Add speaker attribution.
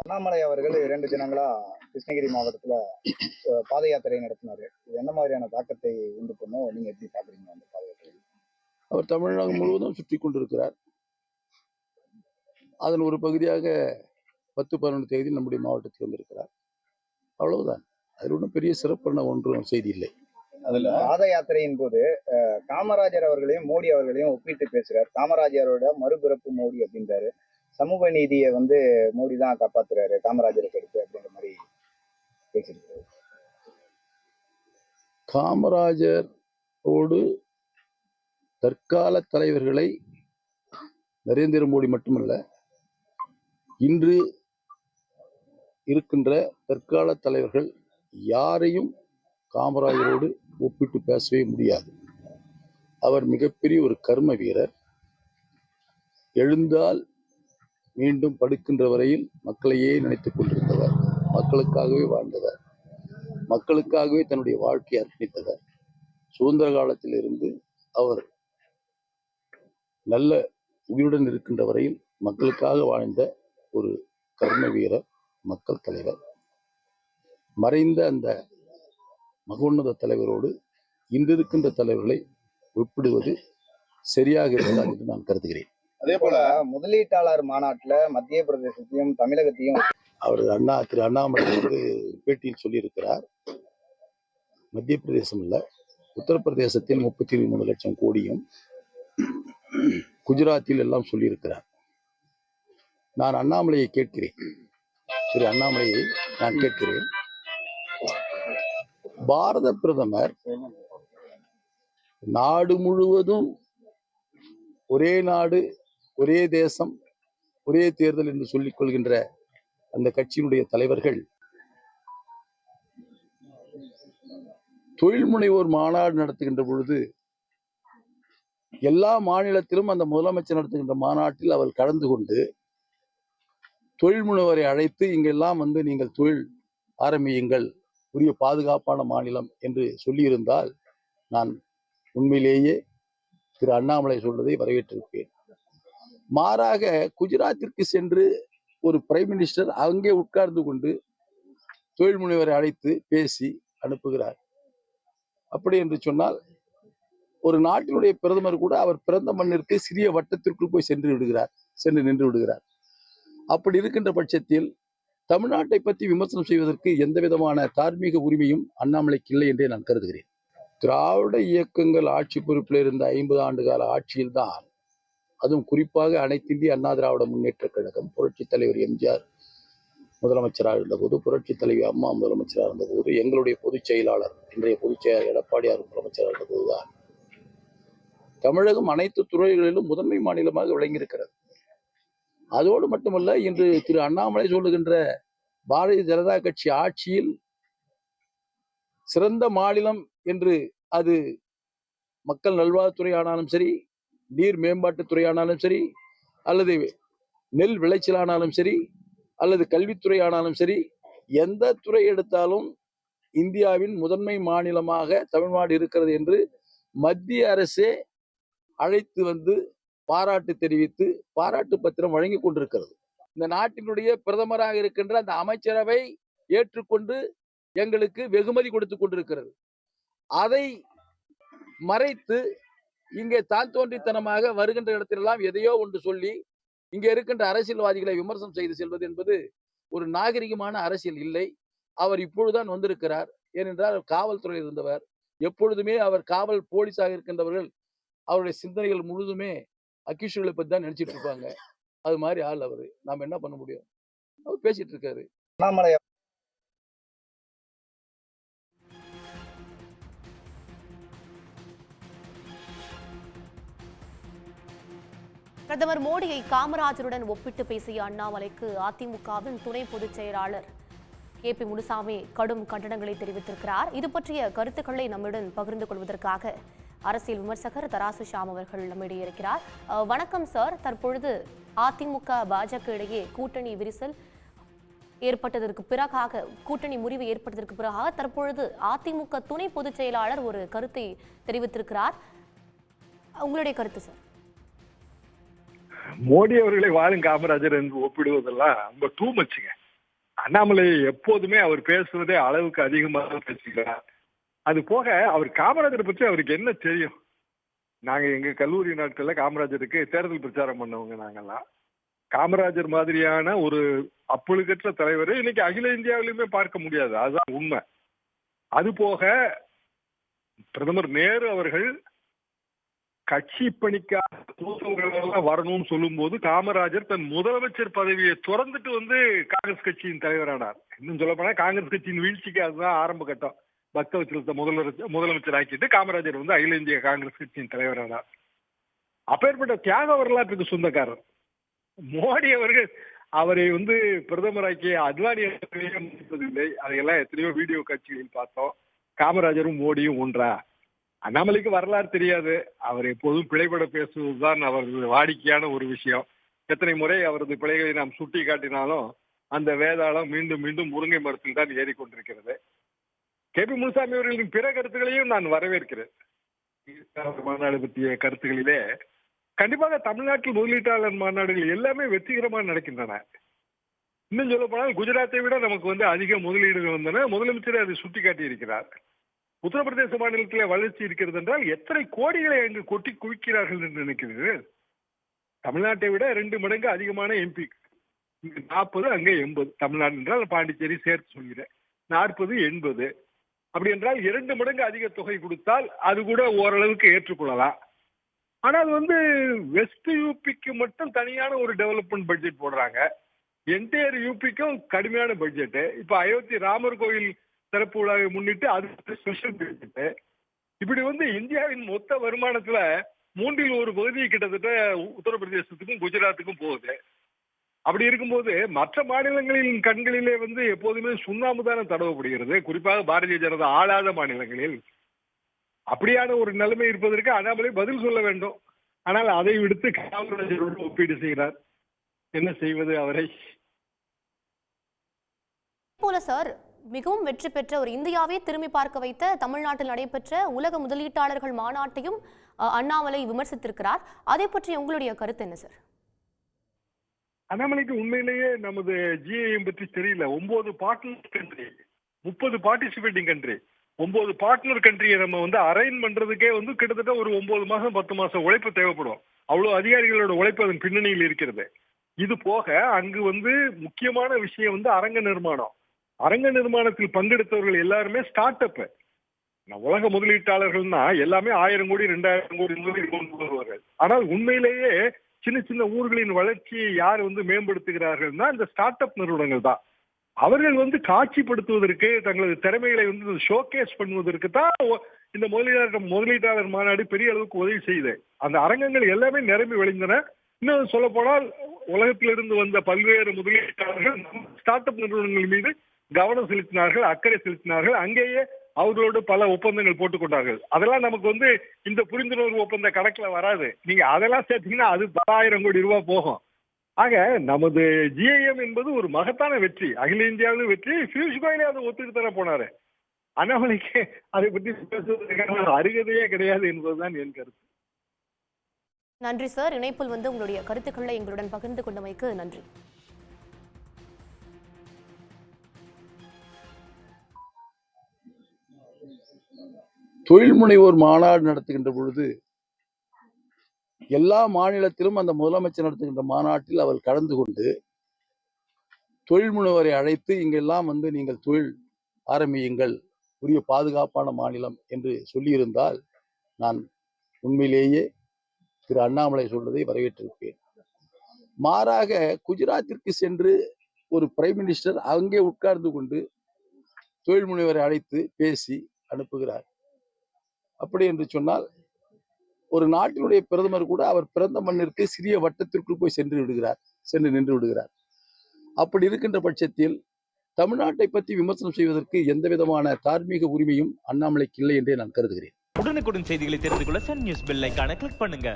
Speaker 1: அண்ணாமலை அவர்கள் இரண்டு தினங்களா கிருஷ்ணகிரி மாவட்டத்துல பாத யாத்திரை நடத்தினாரு இது என்ன மாதிரியான தாக்கத்தை உண்டு பண்ணும்? நீங்க எப்படி பாக்குறீங்க அந்த பாத யாத்திரை
Speaker 2: அவர் தமிழகம் முழுவதும் சுற்றி கொண்டிருக்கிறார். அதன் ஒரு பகுதியாக பத்து பதினொன்று தேதி நம்முடைய மாவட்டத்தில் வந்திருக்கிறார். அவ்வளவுதான். அதில் ஒன்றும் பெரிய சிறப்பான ஒன்றும் செய்தி இல்லை.
Speaker 1: அதுல பாத யாத்திரையின் போது காமராஜர் அவர்களையும் மோடி அவர்களையும் ஒப்பிட்டு பேசுறார். காமராஜரோட மறுபிறப்பு மோடி அப்படின்றாரு. சமூக நீதியை வந்து மோடி தான் காப்பாத்துறாரு காமராஜருக்கு அடுத்து அப்படின்ற மாதிரி பேசியிருக்காரு.
Speaker 2: காமராஜரோடு தற்கால தலைவர்களை நரேந்திர மோடி மட்டுமல்ல இன்று இருக்கின்ற தற்கால தலைவர்கள் யாரையும் காமராஜரோடு ஒப்பிட்டு பேசவே முடியாது. அவர் மிகப்பெரிய ஒரு கர்ம வீரர். எழுந்தால் மீண்டும் படுக்கின்ற வரையில் மக்களையே நினைத்துக் கொண்டிருந்தவர். மக்களுக்காகவே வாழ்ந்தவர். மக்களுக்காகவே தன்னுடைய வாழ்க்கையை அர்ப்பணித்தவர். சுதந்திர காலத்தில் இருந்து அவர் நல்ல உயிருடன் இருக்கின்ற வரையில் மக்களுக்காக வாழ்ந்த ஒரு கர்ம வீரர் மக்கள் தலைவர். மறைந்த அந்த மகோன்னத தலைவரோடு இன்றிருக்கின்ற தலைவர்களை ஒப்பிடுவது சரியாக இருக்காது என்று நான் கருதுகிறேன்.
Speaker 1: அதே போல முதலீட்டாளர் மாநாட்டுல மத்திய பிரதேசத்தையும் தமிழகத்தையும்
Speaker 2: அவர் அண்ணா திரு அண்ணாமலை வந்து பேட்டியில் சொல்லியிருக்கிறார். மத்திய பிரதேசம் இல்ல உத்தரப்பிரதேசத்தில் முப்பத்தி மூணு லட்சம் கோடியும் குஜராத்தில் எல்லாம் சொல்லியிருக்கிறார். நான் அண்ணாமலையை கேட்கிறேன். திரு அண்ணாமலையை நான் கேட்கிறேன். பாரத பிரதமர் நாடு முழுவதும் ஒரே நாடு ஒரே தேசம் ஒரே தேர்தல் என்று சொல்லிக் கொள்கின்ற அந்த கட்சியினுடைய தலைவர்கள். தொழில் முனைவோர் மாநாடு நடத்துகின்ற பொழுது எல்லா மாநிலத்திலும் அந்த முதலமைச்சர் நடத்துகின்ற மாநாட்டில் அவர் கலந்து கொண்டு தொழில் முனைவரை அழைத்து இங்கெல்லாம் வந்து நீங்கள் தொழில் ஆரம்பியுங்கள் உரிய பாதுகாப்பான மாநிலம் என்று சொல்லியிருந்தால் நான் உண்மையிலேயே திரு அண்ணாமலை சொல்வதை வரவேற்றிருப்பேன். மாறாக குஜராத்திற்கு சென்று ஒரு பிரைம் மினிஸ்டர் அங்கே உட்கார்ந்து கொண்டு தொழில் முனைவரை அழைத்து பேசி அனுப்புகிறார். அப்படி என்று சொன்னால் ஒரு நாட்டினுடைய பிரதமர் கூட அவர் பிறந்த மண்ணிற்கு சிறிய வட்டத்திற்குள் போய் சென்று விடுகிறார் சென்று நின்று விடுகிறார். அப்படி இருக்கின்ற பட்சத்தில் தமிழ்நாட்டை பற்றி விமர்சனம் செய்வதற்கு எந்த விதமான தார்மீக உரிமையும் அண்ணாமலைக்கு இல்லை என்றே நான் கருதுகிறேன். திராவிட இயக்கங்கள் ஆட்சி பொறுப்பில் இருந்த ஐம்பது ஆண்டு கால ஆட்சியில்தான் அதுவும் குறிப்பாக அனைத்திந்திய அண்ணா திராவிட முன்னேற்ற கழகம் புரட்சித் தலைவர் எம்ஜிஆர் முதலமைச்சராக இருந்தபோது புரட்சித் தலைவி அம்மா முதலமைச்சராக இருந்தபோது எங்களுடைய பொதுச் செயலாளர் இன்றைய பொதுச் செயலாளர் எடப்பாடியார் முதலமைச்சராக இருந்தபோதுதான். தமிழகம் அனைத்து துறைகளிலும் முதன்மை மாநிலமாக விளங்கியிருக்கிறது. அதோடு மட்டுமல்ல இன்று திரு அண்ணாமலை சொல்லுகின்ற பாரதிய ஜனதா கட்சி ஆட்சியில் சிறந்த மாநிலம் என்று அது மக்கள் நல்வாழ்வுத்துறை ஆனாலும் சரி நீர் மேம்பாட்டுத்துறை ஆனாலும் சரி அல்லது நெல் விளைச்சலானாலும் சரி அல்லது கல்வித்துறை ஆனாலும் சரி எந்த துறை எடுத்தாலும் இந்தியாவின் முதன்மை மாநிலமாக தமிழ்நாடு இருக்கிறது என்று மத்திய அரசே அழைத்து வந்து பாராட்டு தெரிவித்து பாராட்டு பத்திரம் வழங்கி கொண்டிருக்கிறது. இந்த நாட்டினுடைய பிரதமராக இருக்கின்ற அந்த அமைச்சரவை ஏற்றுக்கொண்டு எங்களுக்கு வெகுமதி கொடுத்து கொண்டிருக்கிறது. அதை மறைத்து இங்கே தான் தோன்றித்தனமாக வருகின்ற இடத்திலெல்லாம் எதையோ ஒன்று சொல்லி இங்கே இருக்கின்ற அரசியல்வாதிகளை விமர்சனம் செய்து செல்வது என்பது ஒரு நாகரிகமான அரசியல் இல்லை. அவர் இப்பொழுதுதான் வந்திருக்கிறார். ஏனென்றால் அவர் காவல்துறையில் இருந்தவர். எப்பொழுதுமே அவர் காவல் போலீஸாக இருக்கின்றவர்கள் அவருடைய சிந்தனைகள் முழுதுமே அக்கிஷுகளை பத்தி தான் நினைச்சிட்டு இருப்பாங்க. அது மாதிரி ஆள் அவர். நாம என்ன பண்ண முடியும்? அவர் பேசிட்டு இருக்காரு.
Speaker 1: அண்ணாமலை
Speaker 3: பிரதமர் மோடியை காமராஜருடன் ஒப்பிட்டு பேசிய அண்ணாமலைக்கு அதிமுகவின் துணை பொதுச் செயலாளர் கே பி முனுசாமி கடும் கண்டனங்களை தெரிவித்திருக்கிறார். இது பற்றிய கருத்துக்களை நம்முடன் பகிர்ந்து கொள்வதற்காக அரசியல் விமர்சகர் தராசு ஷாம் அவர்கள் நம்மிடையே இருக்கிறார். வணக்கம் சார். தற்பொழுது அதிமுக பாஜக இடையே கூட்டணி விரிசல் ஏற்பட்டதற்கு பிறகாக கூட்டணி முறிவு ஏற்பட்டதற்கு பிறகாக தற்பொழுது அதிமுக துணை பொதுச் செயலாளர் ஒரு கருத்தை தெரிவித்திருக்கிறார். உங்களுடைய கருத்து சார்.
Speaker 4: மோடி அவர்களை வாழும் காமராஜர் என்று ஒப்பிடுவதெல்லாம் ரொம்ப டூ மச்சுங்க அண்ணாமலை எப்போதுமே அவர் பேசுவதே அளவுக்கு அதிகமாக பேசுகிறார் அது போக அவர் காமராஜர் பற்றி அவருக்கு என்ன தெரியும்? நாங்க எங்க கல்லூரி நாட்கள்ல காமராஜருக்கு தேர்தல் பிரச்சாரம் பண்ணவங்க நாங்கள்லாம் காமராஜர் மாதிரியான ஒரு அப்பொழுக்கற்ற தலைவர் இன்னைக்கு அகில இந்தியாவிலுமே பார்க்க முடியாது. அதுதான் உண்மை. அது போக பிரதமர் நேரு அவர்கள் கட்சி பணிக்காக தூத்துவர்கள் எல்லாம் வரணும்னு சொல்லும்போது காமராஜர் தன் முதலமைச்சர் பதவியை துறந்துட்டு வந்து காங்கிரஸ் கட்சியின் தலைவரானார். இன்னும் சொல்ல போனா காங்கிரஸ் கட்சியின் வீழ்ச்சிக்கு அதுதான் ஆரம்ப கட்டம். பக்தவச்சலத்தை முதல்வர் முதலமைச்சர் ஆக்கிட்டு காமராஜர் வந்து அகில இந்திய காங்கிரஸ் கட்சியின் தலைவரானார். அப்பேற்பட்ட தியாக வரலாற்றுக்கு சொந்தக்காரர். மோடி அவர்கள் அவரை வந்து பிரதமராக்கிய அத்வானி முடிப்பதில்லை அதையெல்லாம் எத்தனையோ வீடியோ காட்சிகளில் பார்த்தோம். காமராஜரும் மோடியும் ஒன்றா? அண்ணாமலைக்கு வரலாறு தெரியாது. அவர் எப்போதும் பிழைபட பேசுவதுதான் அவரது வாடிக்கையான ஒரு விஷயம். எத்தனை முறை அவரது பிழைகளை நாம் சுட்டி காட்டினாலும் அந்த வேதாளம் மீண்டும் மீண்டும் முருங்கை மரத்தில் தான் ஏறிக்கொண்டிருக்கிறது. கே பி முனுசாமி அவர்களின் பிற கருத்துக்களையும் நான் வரவேற்கிறேன். மாநாடு பற்றிய கருத்துகளிலே கண்டிப்பாக தமிழ்நாட்டில் முதலீட்டாளர் மாநாடுகள் எல்லாமே வெற்றிகரமாக நடக்கின்றன. இன்னும் சொல்ல போனால் குஜராத்தை விட நமக்கு வந்து அதிக முதலீடுகள் வந்தன. முதலமைச்சர் அதை சுட்டிக்காட்டி இருக்கிறார் உத்தரப்பிரதேச மாநிலத்தில் வளர்ச்சி இருக்கிறது என்றால் எத்தனை கோடிகளை அங்கு கொட்டி குவிக்கிறார்கள் என்று நினைக்கிறீர்கள்? தமிழ்நாட்டை விட ரெண்டு மடங்கு அதிகமான எம்பி. நாற்பது அங்கே எண்பது. தமிழ்நாடு என்றால் பாண்டிச்சேரி சேர்த்து சொல்கிறேன். நாற்பது எண்பது. அப்படி என்றால் இரண்டு மடங்கு அதிக தொகை கொடுத்தால் அது கூட ஓரளவுக்கு ஏற்றுக்கொள்ளலாம். ஆனால் அது வந்து வெஸ்ட் யூபிக்கு மட்டும் தனியான ஒரு டெவலப்மெண்ட் பட்ஜெட் போடுறாங்க. என்டையர் யூபிக்கும் கடுமையான பட்ஜெட்டு. இப்போ அயோத்தி ராமர் கோயில் திறப்பு விழாவை முன்னிட்டு அது ஸ்பெஷல் பட்ஜெட் இப்படி வந்து இந்தியாவின் மொத்த வருமானத்துல மூன்றில் ஒரு பகுதி கிட்டத்தட்ட உத்தரப்பிரதேசத்துக்கும் குஜராத்துக்கும் போகுது. அப்படி இருக்கும்போது மற்ற மாநிலங்களின் கண்களிலே வந்து எப்போதுமே சுண்ணாம்பு தானே தடவப்படுகிறது. குறிப்பாக பாரதிய ஜனதா ஆளாத மாநிலங்களில். அப்படியான ஒரு நிலைமை இருப்பதற்கு அண்ணாமலை பதில் சொல்ல வேண்டும். ஆனால் அதை விடுத்து காமராஜரோடு ஒப்பீடு செய்கிறார். என்ன செய்வது அவரை?
Speaker 3: போல சார் மிகவும் வெற்றி பெற்ற ஒரு இந்தியாவே திரும்பி பார்க்க வைத்த தமிழ்நாட்டில் நடைபெற்ற உலக முதலீட்டாளர்கள் மாநாட்டையும் அஹ், அண்ணாமலை விமர்சித்திருக்கிறார். அதை பற்றி உங்களுடைய கருத்து என்ன சார்?
Speaker 4: அண்ணாமலைக்கு உண்மையிலேயே நமது ஜிஐஎம் பற்றி தெரியல. ஒன்பது பார்ட்னர் கண்ட்ரி முப்பது பார்ட்டிசிபேட்டிங் கண்ட்ரி ஒன்பது பார்ட்னர் கண்ட்ரியை நம்ம வந்து அரைன் பண்றதுக்கே வந்து கிட்டத்தட்ட ஒரு ஒன்பது மாசம் பத்து மாசம் உழைப்பு தேவைப்படும். அவ்வளவு அதிகாரிகளோட உழைப்பு அதன் பின்னணியில் இருக்கிறது. இது போக அங்கு வந்து முக்கியமான விஷயம் வந்து அரங்க நிர்மாணம். அரங்க நிர்மாணத்தில் பங்கெடுத்தவர்கள் எல்லாருமே ஸ்டார்ட் அப் உலக முதலீட்டாளர்கள்னா எல்லாமே ஆயிரம் கோடி ரெண்டாயிரம் கோடி முதலீடு கொண்டு வருவார்கள் ஆனால் உண்மையிலேயே சின்ன சின்ன ஊர்களின் வளர்ச்சியை யார் வந்து மேம்படுத்துகிறார்கள்னா இந்த ஸ்டார்ட் அப் நிறுவனங்கள் தான். அவர்கள் வந்து காட்சிப்படுத்துவதற்கு தங்களது திறமைகளை வந்து ஷோகேஸ் பண்ணுவதற்கு தான் இந்த முதலீட்டாளர் முதலீட்டாளர் மாநாடு பெரிய அளவுக்கு உதவி செய்யுது அந்த அரங்கங்கள் எல்லாமே நிரம்பி வழிந்தன. இன்னும் சொல்ல போனால் உலகத்திலிருந்து வந்த பல்வேறு முதலீட்டாளர்கள் ஸ்டார்ட் அப் நிறுவனங்கள் மீது கவனம் செலுத்தினார்கள் அக்கறை செலுத்தினார்கள். அங்கேயே அவர்களோடு பல ஒப்பந்தங்கள் போட்டுக் கொண்டார்கள். அதெல்லாம் நமக்கு வந்து இந்த புரிந்துணர்வு ஒப்பந்த கணக்குல வராது. நீங்க அதெல்லாம் சேர்த்தீங்கன்னா அது பலாயிரம் கோடி ரூபாய் போகும். ஆக நமது ஜிஐஎம் என்பது ஒரு மகத்தான வெற்றி. அகில இந்தியாவிலும் வெற்றி. பியூஷ் கோயலே அதை ஒத்துக்கிட்டு தானே போனாரு. அண்ணாமலைக்கு அதை பற்றி பேசுவதற்கான ஒரு அருகதையே கிடையாது என்பதுதான் என் கருத்து.
Speaker 3: நன்றி சார். இணைப்பில் வந்து உங்களுடைய கருத்துக்களை எங்களுடன் பகிர்ந்து கொண்டமைக்கு நன்றி.
Speaker 2: தொழில் முனைவோர் மாநாடு நடத்துகின்ற பொழுது எல்லா மாநிலத்திலும் அந்த முதலமைச்சர் நடத்துகின்ற மாநாட்டில் அவர் கலந்து கொண்டு தொழில் முனைவோரை அழைத்து இங்கெல்லாம் வந்து நீங்கள் தொழில் ஆரம்பியுங்கள். உரிய பாதுகாப்பான மாநிலம் என்று சொல்லியிருந்தால் நான் உண்மையிலேயே திரு அண்ணாமலை சொல்வதை வரவேற்றிருப்பேன். மாறாக குஜராத்திற்கு சென்று ஒரு பிரைம் மினிஸ்டர் அங்கே உட்கார்ந்து கொண்டு தொழில் முனைவரை அழைத்து பேசி அனுப்புகிறார். அப்படி என்று சொன்னால் ஒரு நாட்டினுடைய பிரதமர் கூட அவர் பிறந்த மண்ணிற்கு சிறிய வட்டத்திற்குள் போய் சென்று விடுகிறார் சென்று நின்று விடுகிறார். அப்படி இருக்கின்ற பட்சத்தில் தமிழ்நாட்டை பற்றி விமர்சனம் செய்வதற்கு எந்த விதமான தார்மீக உரிமையும் அண்ணாமலைக்கு இல்லை என்றே நான் கருதுகிறேன்.
Speaker 5: உடனுக்குடன் செய்திகளை தெரிந்து கொள்ள சன் நியூஸ் பெல் ஐகானை கிளிக் பண்ணுங்க.